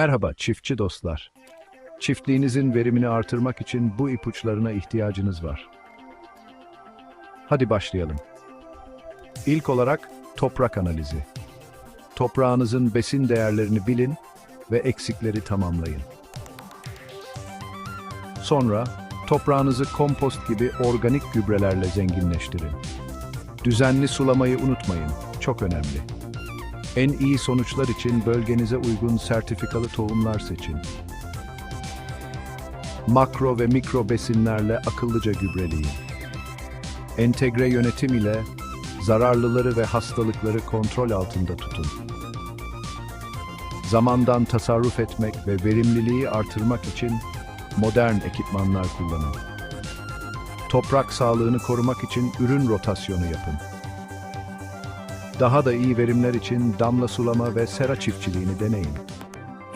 Merhaba çiftçi dostlar. Çiftliğinizin verimini artırmak için bu ipuçlarına ihtiyacınız var. Hadi başlayalım. İlk olarak toprak analizi. Toprağınızın besin değerlerini bilin ve eksikleri tamamlayın. Sonra toprağınızı kompost gibi organik gübrelerle zenginleştirin. Düzenli sulamayı unutmayın, çok önemli. En iyi sonuçlar için bölgenize uygun sertifikalı tohumlar seçin. Makro ve mikro besinlerle akıllıca gübreleyin. Entegre yönetim ile zararlıları ve hastalıkları kontrol altında tutun. Zamandan tasarruf etmek ve verimliliği artırmak için modern ekipmanlar kullanın. Toprak sağlığını korumak için ürün rotasyonu yapın. Daha da iyi verimler için damla sulama ve sera çiftçiliğini deneyin.